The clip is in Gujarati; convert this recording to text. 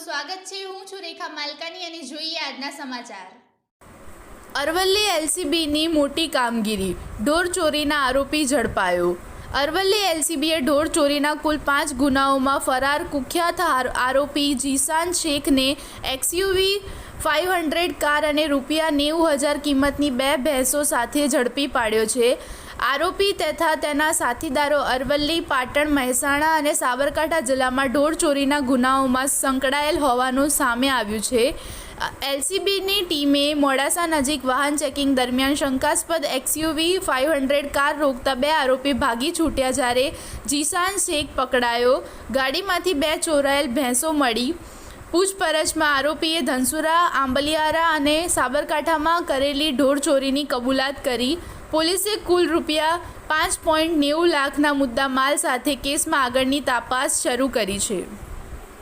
સ્વાગત છે. હું છું રેખા માલકાની અને જોઈએ આજના સમાચાર. અરવલ્લી એલસીબીની મોટી કામગીરી. ઢોર ચોરીના આરોપી ઝડપાયો. અરવલ્લી એલસીબીએ ઢોર ચોરીના કુલ પાંચ ગુનાઓમાં ફરાર કુખ્યાત આરોપી જીસાન શેખને એક્સયુવી ફાઇવ હંડ્રેડ કાર અને રૂપિયા નેવું હજાર કિંમતની બે ભેંસો સાથે ઝડપી પાડ્યો છે. આરોપી તથા તેના સાથીદારો અરવલ્લી, પાટણ, મહેસાણા અને સાબરકાંઠા જિલ્લામાં ઢોર ચોરીના ગુનાઓમાં સંકળાયેલ હોવાનું સામે આવ્યું છે. એલસીબીની ટીમે મોડાસા નજીક વાહન ચેકિંગ દરમિયાન શંકાસ્પદ એક્સયુવી ફાઇવ હંડ્રેડ કાર રોકતા બે આરોપી ભાગી છૂટ્યા જ્યારે જીસાન શેખ પકડાયો. ગાડીમાંથી બે ચોરાયેલ ભેંસો મળી. પૂછપરછમાં આરોપીએ ધનસુરા, આંબલિયારા અને સાબરકાંઠામાં કરેલી ઢોરચોરીની કબૂલાત કરી. પોલીસે કુલ રૂપિયા પાંચ પોઈન્ટ નેવું લાખના મુદ્દા માલ સાથે કેસમાં આગળની તપાસ શરૂ કરી છે.